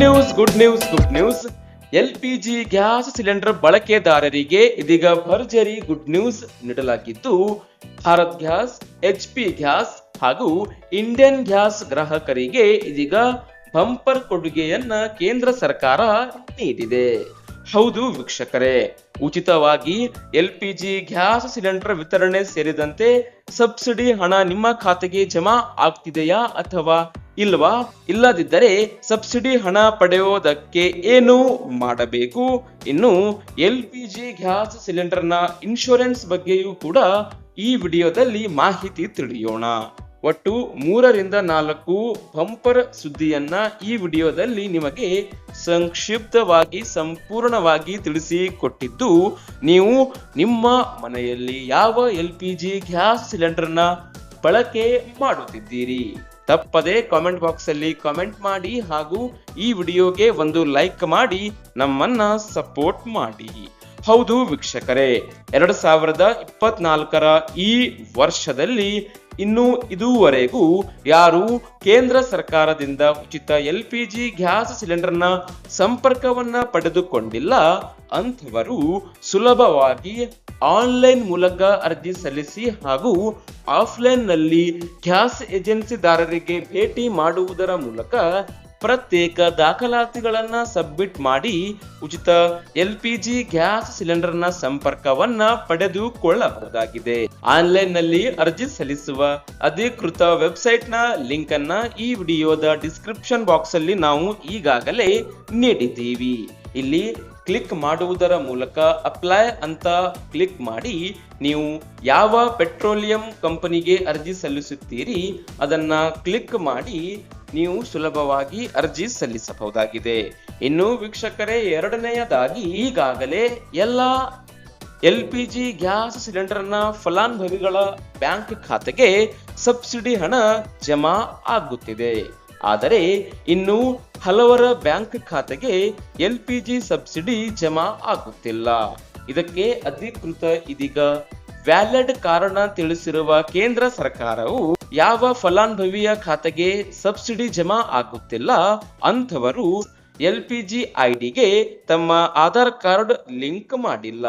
News good news good news L P G gas cylinder ಬಳಕೆದಾರರಿಗೆ ಇದೀಗ ಭರ್ಜರಿ good news ನೀಡಲಾಗಿದ್ದು, Bharat gas H P gas ಹಾಗೂ Indian gas ಗ್ರಾಹಕರಿಗೆ ಇದೀಗ ಬಂಪರ್ ಕೊಡುಗೆಯನ್ನ ಕೇಂದ್ರ ಸರ್ಕಾರ ನೀಡಿದೆ. ಹೌದು ವೀಕ್ಷಕರೇ, ಉಚಿತವಾಗಿ L P G gas cylinder ವಿತರಣೆ ಸೇರಿದಂತೆ ಸಬ್ಸಿಡಿ ಹಣ ನಿಮ್ಮ ಖಾತೆಗೆ ಜಮಾ ಆಗ್ತಿದೆಯಾ ಅಥವಾ ಇಲ್ವಾ? ಇಲ್ಲದಿದ್ದರೆ ಸಬ್ಸಿಡಿ ಹಣ ಪಡೆಯೋದಕ್ಕೆ ಏನು ಮಾಡಬೇಕು? ಇನ್ನು ಎಲ್ ಪಿ ಜಿ ಗ್ಯಾಸ್ ಸಿಲಿಂಡರ್ನ ಇನ್ಶೂರೆನ್ಸ್ ಬಗ್ಗೆಯೂ ಕೂಡ ಈ ವಿಡಿಯೋದಲ್ಲಿ ಮಾಹಿತಿ ತಿಳಿಯೋಣ. ಒಟ್ಟು ಮೂರರಿಂದ ನಾಲ್ಕು ಬಂಪರ್ ಸುದ್ದಿಯನ್ನ ಈ ವಿಡಿಯೋದಲ್ಲಿ ನಿಮಗೆ ಸಂಕ್ಷಿಪ್ತವಾಗಿ, ಸಂಪೂರ್ಣವಾಗಿ ತಿಳಿಸಿ ಕೊಟ್ಟಿದ್ದು ನೀವು ನಿಮ್ಮ ಮನೆಯಲ್ಲಿ ಯಾವ ಎಲ್ ಪಿ ಜಿ ಗ್ಯಾಸ್ ಸಿಲಿಂಡರ್ನ ಬಳಕೆ ಮಾಡುತ್ತಿದ್ದೀರಿ? ತಪ್ಪದೆ ಕಾಮೆಂಟ್ ಬಾಕ್ಸ್ ಅಲ್ಲಿ ಕಾಮೆಂಟ್ ಮಾಡಿ ಹಾಗೂ ಈ ವಿಡಿಯೋಗೆ ಒಂದು ಲೈಕ್ ಮಾಡಿ, ನಮ್ಮನ್ನ ಸಪೋರ್ಟ್ ಮಾಡಿ. ಹೌದು ವೀಕ್ಷಕರೇ, ಎರಡು ಸಾವಿರದ ಇಪ್ಪತ್ನಾಲ್ಕರ ಈ ವರ್ಷದಲ್ಲಿ ಇನ್ನು ಇದುವರೆಗೂ ಯಾರು ಕೇಂದ್ರ ಸರ್ಕಾರದಿಂದ ಉಚಿತ ಎಲ್ ಪಿ ಜಿ ಗ್ಯಾಸ್ ಸಿಲಿಂಡರ್ನ ಸಂಪರ್ಕವನ್ನ ಪಡೆದುಕೊಂಡಿಲ್ಲ. ಅಂಥವರು ಸುಲಭವಾಗಿ ಆನ್ಲೈನ್ ಮೂಲಕ ಅರ್ಜಿ ಸಲ್ಲಿಸಿ ಹಾಗೂ ಆಫ್ಲೈನ್ನಲ್ಲಿ ಗ್ಯಾಸ್ ಏಜೆನ್ಸಿದಾರರಿಗೆ ಭೇಟಿ ಮಾಡುವುದರ ಮೂಲಕ ಪ್ರತ್ಯೇಕ ದಾಖಲಾತಿಗಳನ್ನ ಸಬ್ಮಿಟ್ ಮಾಡಿ ಉಚಿತ ಎಲ್ ಪಿ ಜಿ ಗ್ಯಾಸ್ ಸಿಲಿಂಡರ್ನ ಸಂಪರ್ಕವನ್ನ ಪಡೆದುಕೊಳ್ಳಬಹುದಾಗಿದೆ. ಆನ್ಲೈನ್ನಲ್ಲಿ ಅರ್ಜಿ ಸಲ್ಲಿಸುವ ಅಧಿಕೃತ ವೆಬ್ಸೈಟ್ನ ಲಿಂಕ್ ಅನ್ನ ಈ ವಿಡಿಯೋದ ಡಿಸ್ಕ್ರಿಪ್ಷನ್ ಬಾಕ್ಸ್ ಅಲ್ಲಿ ನಾವು ಈಗಾಗಲೇ ನೀಡಿದ್ದೀವಿ. ಇಲ್ಲಿ ಕ್ಲಿಕ್ ಮಾಡುವುದರ ಮೂಲಕ ಅಪ್ಲೈ ಅಂತ ಕ್ಲಿಕ್ ಮಾಡಿ ನೀವು ಯಾವ ಪೆಟ್ರೋಲಿಯಂ ಕಂಪನಿಗೆ ಅರ್ಜಿ ಸಲ್ಲಿಸುತ್ತೀರಿ ಅದನ್ನ ಕ್ಲಿಕ್ ಮಾಡಿ ನೀವು ಸುಲಭವಾಗಿ ಅರ್ಜಿ ಸಲ್ಲಿಸಬಹುದಾಗಿದೆ. ಇನ್ನು ವೀಕ್ಷಕರೇ, ಎರಡನೆಯದಾಗಿ ಈಗಾಗಲೇ ಎಲ್ಲ ಎಲ್ ಪಿ ಜಿ ಗ್ಯಾಸ್ ಸಿಲಿಂಡರ್ನ ಫಲಾನುಭವಿಗಳ ಬ್ಯಾಂಕ್ ಖಾತೆಗೆ ಸಬ್ಸಿಡಿ ಹಣ ಜಮಾ ಆಗುತ್ತಿದೆ. ಆದರೆ ಇನ್ನು ಹಲವರ ಬ್ಯಾಂಕ್ ಖಾತೆಗೆ ಎಲ್ ಪಿ ಜಿ ಸಬ್ಸಿಡಿ ಜಮಾ ಆಗುತ್ತಿಲ್ಲ. ಇದಕ್ಕೆ ಅಧಿಕೃತ ಇದೀಗ ವ್ಯಾಲಿಡ್ ಕಾರಣ ತಿಳಿಸಿರುವ ಕೇಂದ್ರ ಸರ್ಕಾರವು ಯಾವ ಫಲಾನುಭವಿಯ ಖಾತೆಗೆ ಸಬ್ಸಿಡಿ ಜಮಾ ಆಗುತ್ತಿಲ್ಲ ಅಂಥವರು ಎಲ್ ಪಿ ಜಿ ಐಡಿಗೆ ತಮ್ಮ ಆಧಾರ್ ಕಾರ್ಡ್ ಲಿಂಕ್ ಮಾಡಿಲ್ಲ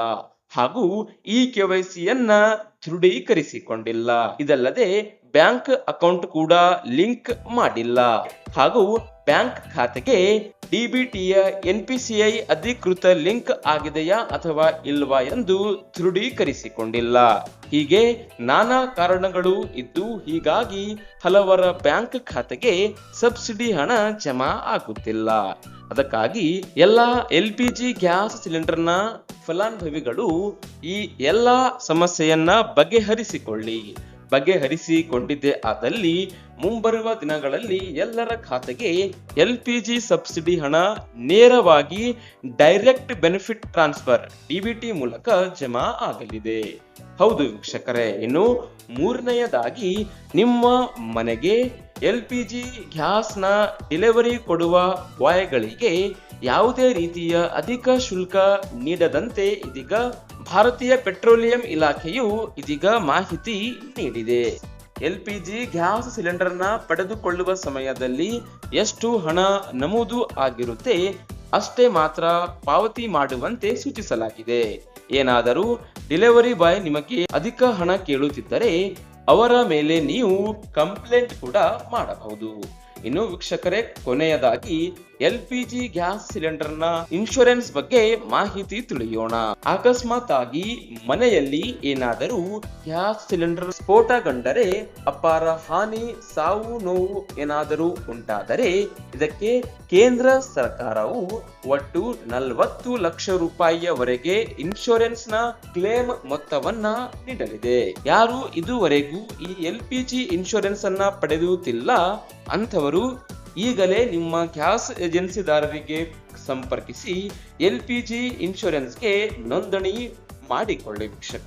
ಹಾಗೂ ಈ ಕೆವೈಸಿಯನ್ನ ದೃಢೀಕರಿಸಿಕೊಂಡಿಲ್ಲ. ಇದಲ್ಲದೆ ಬ್ಯಾಂಕ್ ಅಕೌಂಟ್ ಕೂಡ ಲಿಂಕ್ ಮಾಡಿಲ್ಲ ಹಾಗೂ ಬ್ಯಾಂಕ್ ಖಾತೆಗೆ ಡಿಬಿಟಿಯ ಎನ್ಪಿಸಿಐ ಅಧಿಕೃತ ಲಿಂಕ್ ಆಗಿದೆಯಾ ಅಥವಾ ಇಲ್ವಾ ಎಂದು ದೃಢೀಕರಿಸಿಕೊಂಡಿಲ್ಲ. ಹೀಗೆ ನಾನಾ ಕಾರಣಗಳು ಇದ್ದು ಹೀಗಾಗಿ ಹಲವರ ಬ್ಯಾಂಕ್ ಖಾತೆಗೆ ಸಬ್ಸಿಡಿ ಹಣ ಜಮಾ ಆಗುತ್ತಿಲ್ಲ. ಅದಕ್ಕಾಗಿ ಎಲ್ಲ ಎಲ್ ಪಿ ಜಿ ಗ್ಯಾಸ್ ಸಿಲಿಂಡರ್ನ ಫಲಾನುಭವಿಗಳು ಈ ಎಲ್ಲ ಸಮಸ್ಯೆಯನ್ನ ಬಗೆಹರಿಸಿಕೊಳ್ಳಿ. ಬಗೆಹರಿಸಿಕೊಂಡಿದ್ದೇ. ಆದಲ್ಲಿ ಮುಂಬರುವ ದಿನಗಳಲ್ಲಿ ಎಲ್ಲರ ಖಾತೆಗೆ ಎಲ್ ಪಿ ಜಿ ಸಬ್ಸಿಡಿ ಹಣ ನೇರವಾಗಿ ಡೈರೆಕ್ಟ್ ಬೆನಿಫಿಟ್ ಟ್ರಾನ್ಸ್ಫರ್ ಡಿಬಿಟಿ ಮೂಲಕ ಜಮಾ ಆಗಲಿದೆ. ಹೌದು ವೀಕ್ಷಕರೇ, ಇನ್ನು ಮೂರನೆಯದಾಗಿ ನಿಮ್ಮ ಮನೆಗೆ ಎಲ್ ಪಿ ಜಿ ಗ್ಯಾಸ್ನ ಡೆಲಿವರಿ ಕೊಡುವ ಬಾಯ್ಗಳಿಗೆ ಯಾವುದೇ ರೀತಿಯ ಅಧಿಕ ಶುಲ್ಕ ನೀಡದಂತೆ ಇದೀಗ ಭಾರತೀಯ ಪೆಟ್ರೋಲಿಯಂ ಇಲಾಖೆಯು ಇದೀಗ ಮಾಹಿತಿ ನೀಡಿದೆ. ಎಲ್ ಪಿ ಜಿ ಗ್ಯಾಸ್ ಸಿಲಿಂಡರ್ನ ಪಡೆದುಕೊಳ್ಳುವ ಸಮಯದಲ್ಲಿ ಎಷ್ಟು ಹಣ ನಮೂದು ಆಗಿರುತ್ತೆ ಅಷ್ಟೇ ಮಾತ್ರ ಪಾವತಿ ಮಾಡುವಂತೆ ಸೂಚಿಸಲಾಗಿದೆ. ಏನಾದರೂ ಡೆಲಿವರಿ ಬಾಯ್ ನಿಮಗೆ ಅಧಿಕ ಹಣ ಕೇಳುತ್ತಿದ್ದರೆ ಅವರ ಮೇಲೆ ನೀವು ಕಂಪ್ಲೇಂಟ್ ಕೂಡ ಮಾಡಬಹುದು. ಇನ್ನು ವೀಕ್ಷಕರೇ, ಕೊನೆಯದಾಗಿ ಎಲ್ ಪಿ ಜಿ ಗ್ಯಾಸ್ ಸಿಲಿಂಡರ್ನ ಇನ್ಶೂರೆನ್ಸ್ ಬಗ್ಗೆ ಮಾಹಿತಿ ತಿಳಿಯೋಣ. ಅಕಸ್ಮಾತ್ ಆಗಿ ಮನೆಯಲ್ಲಿ ಏನಾದರೂ ಗ್ಯಾಸ್ ಸಿಲಿಂಡರ್ ಸ್ಫೋಟಗೊಂಡರೆ ಅಪಾರ ಹಾನಿ, ಸಾವು, ನೋವು ಏನಾದರೂ ಉಂಟಾದರೆ ಇದಕ್ಕೆ ಕೇಂದ್ರ ಸರ್ಕಾರವು ಒಟ್ಟು ನಲವತ್ತು ಲಕ್ಷ ರೂಪಾಯಿಯವರೆಗೆ ಇನ್ಶೂರೆನ್ಸ್ನ ಕ್ಲೇಮ್ ಮೊತ್ತವನ್ನ ನೀಡಲಿದೆ. ಯಾರು ಇದುವರೆಗೂ ಈ ಎಲ್ ಪಿ ಜಿ ಇನ್ಶೂರೆನ್ಸ್ ಅನ್ನ ಪಡೆಯುತ್ತಿಲ್ಲ ಅಂಥವರು ಈಗಲೇ ನಿಮ್ಮ ಗ್ಯಾಸ್ ಏಜೆನ್ಸಿದಾರರಿಗೆ ಸಂಪರ್ಕಿಸಿ ಎಲ್ ಪಿ ಜಿ ಇನ್ಶೂರೆನ್ಸ್ಗೆ ನೋಂದಣಿ ಮಾಡಿಕೊಳ್ಳಿ ವೀಕ್ಷಕ